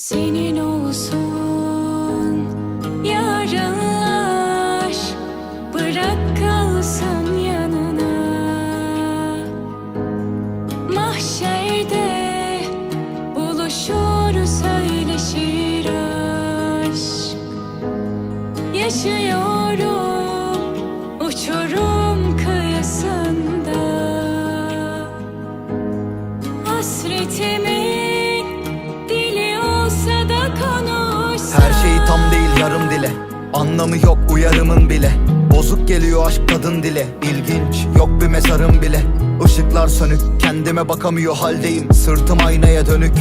Senin olsun yarınlar Bırak kalsın yanına. Mahşerde buluşur söyleşir aşk. Yaşıyorum Anlamı yok uyarımın bile. Bozuk geliyor aşk kadın dile. İlginç yok bir mezarım bile. Işıklar sönük kendime bakamıyor haldeyim. Sırtım aynaya dönük.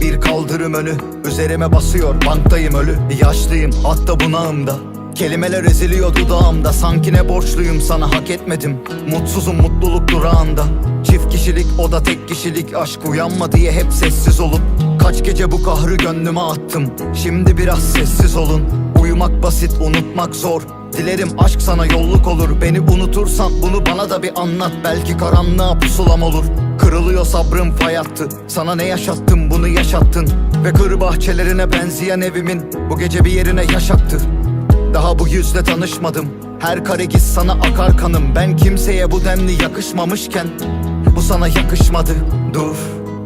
Bir kaldırım önü Üzerime basıyor. Banktayım ölü Yaşlıyım. Hatta bunağımda. Kelimeler eziliyor dudağımda. Sanki ne borçluyum sana hak etmedim. Mutsuzum mutluluk durağında. Çift kişilik o da tek kişilik. Aşk uyanma diye hep sessiz olup Kaç gece bu kahrı gönlüme attım. Şimdi biraz sessiz olun Uyumak basit unutmak zor. Dilerim aşk sana yolluk olur. Beni unutursan bunu bana da bir anlat. Belki karanlığa pusulam olur. Kırılıyor sabrım fay attı Sana ne yaşattım bunu yaşattın. Ve kır bahçelerine benzeyen evimin Bu gece bir yerine yaşattı. Daha bu yüzle tanışmadım. Her kare giz sana akar kanım. Ben kimseye bu denli yakışmamışken Bu sana yakışmadı. Dur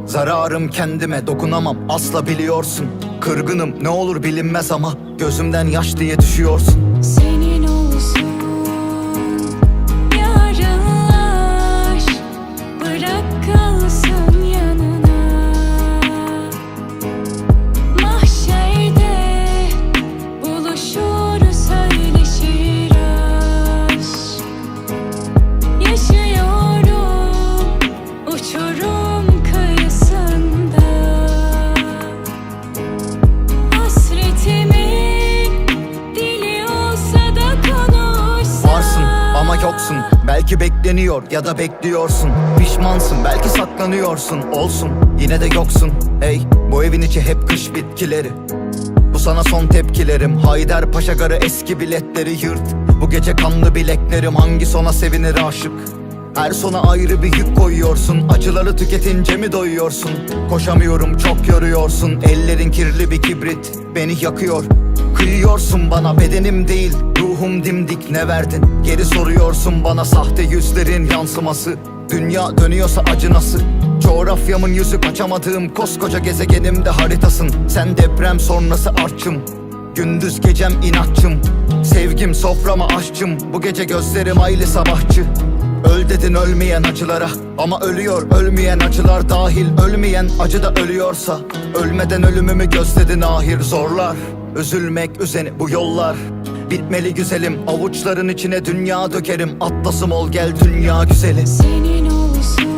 Zararım kendime dokunamam. Asla biliyorsun. Kırgınım ne olur bilinmez ama Gözümden yaş diye düşüyorsun ama yoksun Belki bekleniyor ya da bekliyorsun. Pişmansın belki saklanıyorsun. Olsun yine de yoksun. Hey bu evin içi hep kış bitkileri. Bu sana son tepkilerim. Haydar Paşa garı eski biletleri yırt. Bu gece kanlı bileklerim. Hangi sona sevinir aşık? Her sona ayrı bir yük koyuyorsun. Acıları tüketince mi doyuyorsun? Koşamıyorum çok yoruyorsun. Ellerin kirli bir kibrit Beni yakıyor Kıyıyorsun bana bedenim değil Ruhum dimdik ne verdin? Geri soruyorsun bana sahte yüzlerin yansıması. Dünya dönüyorsa acı nasıl? Coğrafyamın yüzü kaçamadığım koskoca gezegenimde haritasın. Sen deprem sonrası artçım. Gündüz gecem inatçım. Sevgim soframa aşçım. Bu gece gözlerim aylı sabahçı. Öl dedin ölmeyen acılara. Ama ölüyor ölmeyen acılar dahil. Ölmeyen acı da ölüyorsa. Ölmeden ölümümü gözledin ahir. Zorlar Üzülmek üzeni bu yollar Bitmeli güzelim. Avuçların içine dünya dökerim. Atlasım ol gel dünya güzeli. Senin olsun